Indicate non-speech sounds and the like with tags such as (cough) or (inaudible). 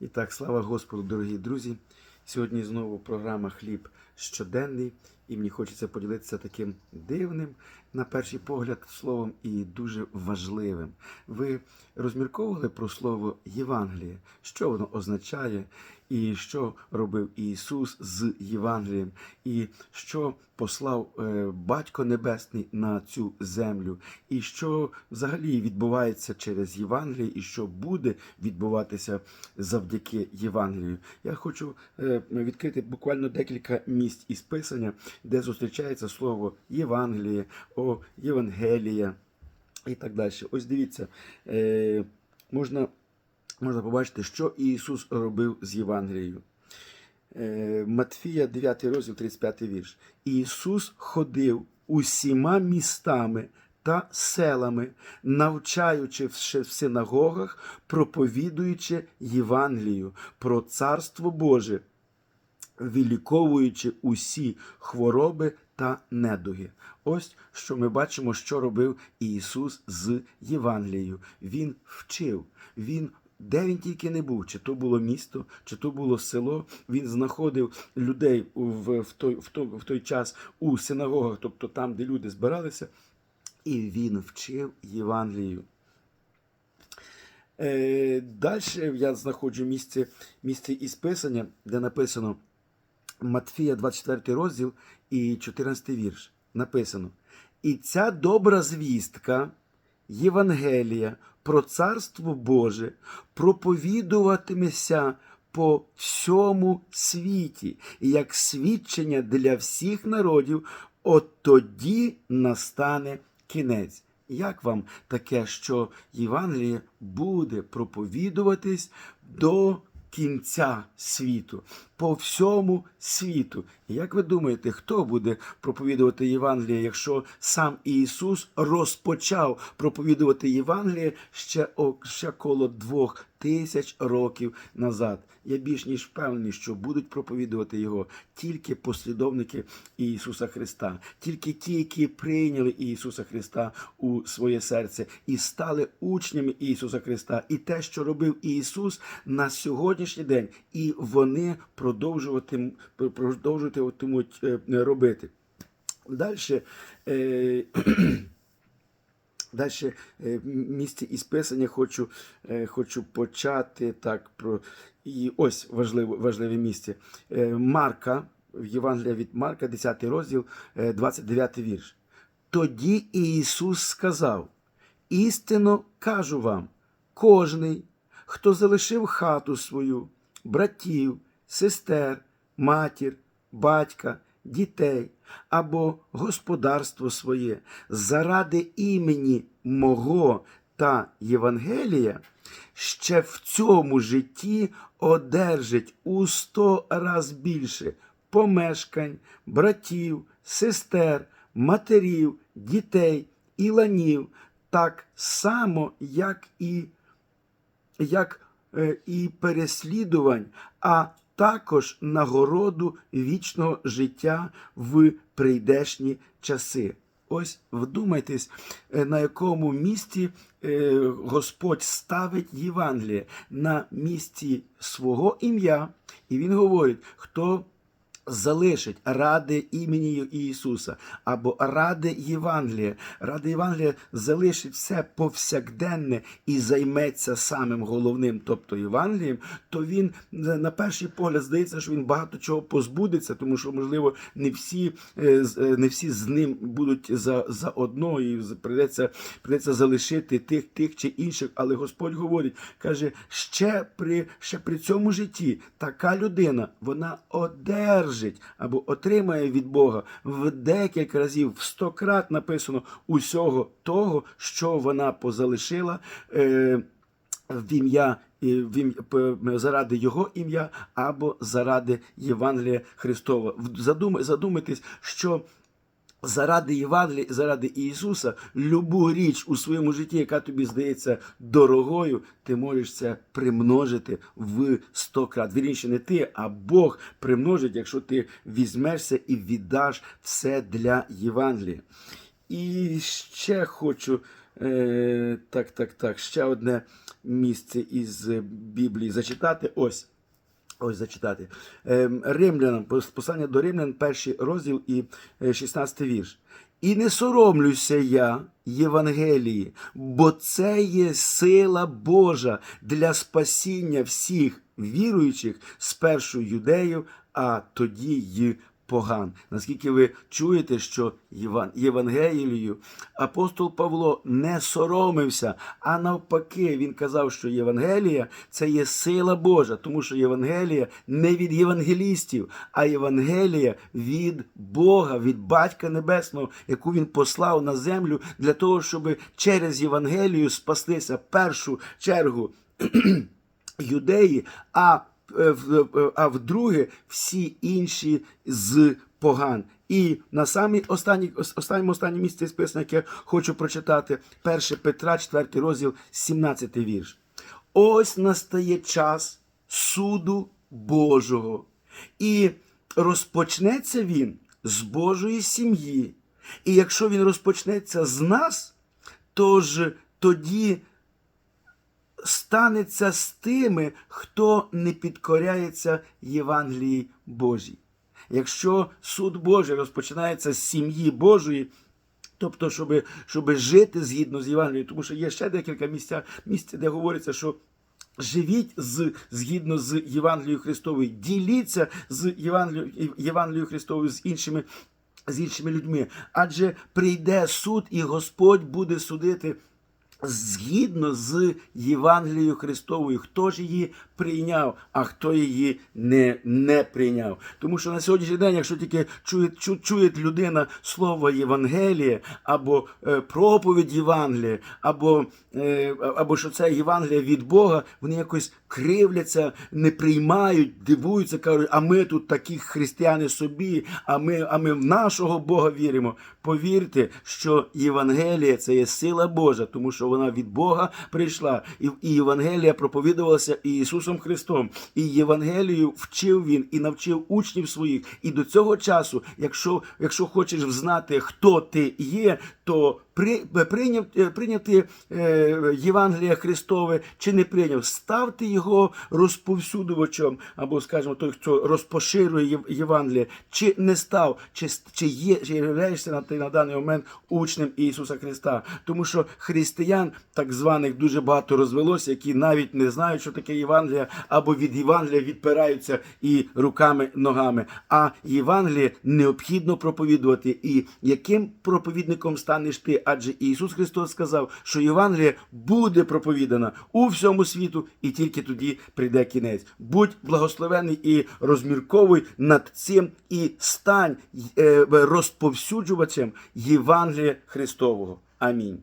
І так, слава Господу, дорогі друзі. Сьогодні знову програма Хліб щоденний, і мені хочеться поділитися таким дивним, на перший погляд, словом і дуже важливим. Ви розмірковували про слово Євангеліє, що воно означає, і що робив Ісус з Євангелієм, і що послав е, Батько Небесний на цю землю, і що взагалі відбувається через Євангеліє, і що буде відбуватися завдяки Євангелію. Я хочу е, відкрити буквально декілька місць із Писання, де зустрічається слово Євангеліє, о Євангелія і так далі. Ось дивіться, е, можна, можна побачити, що Ісус робив з Євангелією. Е, Матфія, 9 розділ, 35 вірш. Ісус ходив усіма містами та селами, навчаючи в синагогах, проповідуючи Євангелію про Царство Боже, виліковуючи усі хвороби та недуги. Ось що ми бачимо, що робив Ісус з Євангелією. Він вчив, він. Де він тільки не був, чи то було місто, чи то було село, він знаходив людей в, в, той, в, той, в той час у синагогах, тобто там, де люди збиралися, і він вчив Євангелію. Е, Далі я знаходжу місце, місце із Писання, де написано Матфія, 24 розділ і 14 вірш. Написано: І ця добра звістка, Євангелія про Царство Боже проповідуватиметься по всьому світі, як свідчення для всіх народів, от тоді настане кінець. Як вам таке, що Євангеліє буде проповідуватись до кінця світу, по всьому світу? І як ви думаєте, хто буде проповідувати Євангеліє, якщо сам Ісус розпочав проповідувати Євангеліє ще, ще коло двох тисяч років назад? Я більш ніж впевнений, що будуть проповідувати його тільки послідовники Ісуса Христа, тільки ті, які прийняли Ісуса Христа у своє серце і стали учнями Ісуса Христа, і те, що робив Ісус на сьогоднішній день, і вони продовжуватимуть, продовжуватимуть е, робити. Далі. (clears throat) Е, Далі в місці із писання хочу, е, хочу почати так про і ось важливе, важливе місце. Е, Марка, в Євангелія від Марка, 10 розділ, е, 29 вірш. Тоді Ісус сказав: істинно кажу вам, кожний, хто залишив хату свою, братів, сестер, матір, батька, дітей або господарство своє заради імені мого та Євангелія, ще в цьому житті одержить у сто раз більше помешкань, братів, сестер, матерів, дітей і ланів, так само, як і як е, і переслідувань, а також нагороду вічного життя в прийдешні часи. Ось вдумайтесь, е, на якому місці е, Господь ставить Євангеліє на місці свого ім'я, і Він говорить, хто залишить ради імені Ісуса або ради Євангелія. Ради Євангелія залишить все повсякденне і займеться самим головним, тобто Євангелієм, то він на перший погляд здається, що він багато чого позбудеться, тому що, можливо, не всі, е, е, не всі з ним будуть за, за одно, і прийдеться, прийдеться залишити тих, тих чи інших. Але Господь говорить, каже, ще при, ще при цьому житті така людина, вона одержить або отримає від Бога в декілька разів, в стократ написано усього того, що вона позалишила. Е, в ім'я ім- заради його ім'я або заради Євангелія Христова. Задумайтесь, що заради Євангелія, заради Ісуса, любу річ у своєму житті, яка тобі здається дорогою, ти можеш це примножити в сто крат. Вірніше, не ти, а Бог примножить, якщо ти візьмешся і віддаш все для Євангелія. І ще хочу Е, так, так, так. Ще одне місце із Біблії зачитати. Ось. Ось зачитати. Ем, Римлянам, послання до Римлян, перший розділ і е, 16 вірш. І не соромлюся я Євангелії, бо це є сила Божа для спасіння всіх віруючих, спершу юдеїв, а тоді й поган. Наскільки ви чуєте, що Єван- Євангелією апостол Павло не соромився, а навпаки, він казав, що Євангелія це є сила Божа, тому що Євангелія не від євангелістів, а Євангелія від Бога, від Батька Небесного, яку він послав на землю для того, щоб через Євангелію спаслися в першу чергу (clears throat) юдеї, а, а вдруге всі інші з поган. І на самій останній, ос- останньому останнє місце списання, яке хочу прочитати, 1 Петра, 4 розділ, 17 вірш. Ось настає час суду Божого. І розпочнеться він з Божої сім'ї. І якщо він розпочнеться з нас, то ж тоді станеться з тими, хто не підкоряється Євангелії Божій. Якщо суд Божий розпочинається з сім'ї Божої, тобто, щоб, щоб жити згідно з Євангелією, тому що є ще декілька місця, місць, де говориться, що Живіть з, згідно з Євангелією Христовою, діліться з Євангелією, Євангелією Христовою з іншими, з іншими людьми. Адже прийде суд, і Господь буде судити згідно з Євангелією Христовою, хто ж її прийняв, а хто її не, не прийняв. Тому що на сьогоднішній день, якщо тільки чує, чу, чує людина слово Євангеліє, або е, проповідь Євангелія, або, е, або що це Євангелія від Бога, вони якось кривляться, не приймають, дивуються, кажуть, а ми тут такі християни собі, а ми, а ми в нашого Бога віримо. Повірте, що Євангелія це є сила Божа, тому що вона від Бога прийшла. І, і Євангелія проповідувалася і Ісусом Христом. І Євангелію вчив він і навчив учнів своїх. І до цього часу, якщо, якщо хочеш знати, хто ти є, то прийняв, е, прийняти е, Євангелія Христове чи не прийняв, ставте його розповсюдувачем, або, скажімо, той, хто розпоширює Єв- Євангеліє, чи не став, чи, чи є, чи являєшся на, на даний момент учнем Ісуса Христа. Тому що християн, так званих, дуже багато розвелося, які навіть не знають, що таке Євангелія, або від Євангелія відпираються і руками, ногами. А Євангеліє необхідно проповідувати. І яким проповідником станеш ти? Адже Ісус Христос сказав, що Євангеліє буде проповідана у всьому світу, і тільки тоді прийде кінець. Будь благословений і розмірковуй над цим, і стань е, розповсюджувачем Євангелія Христового. Амінь.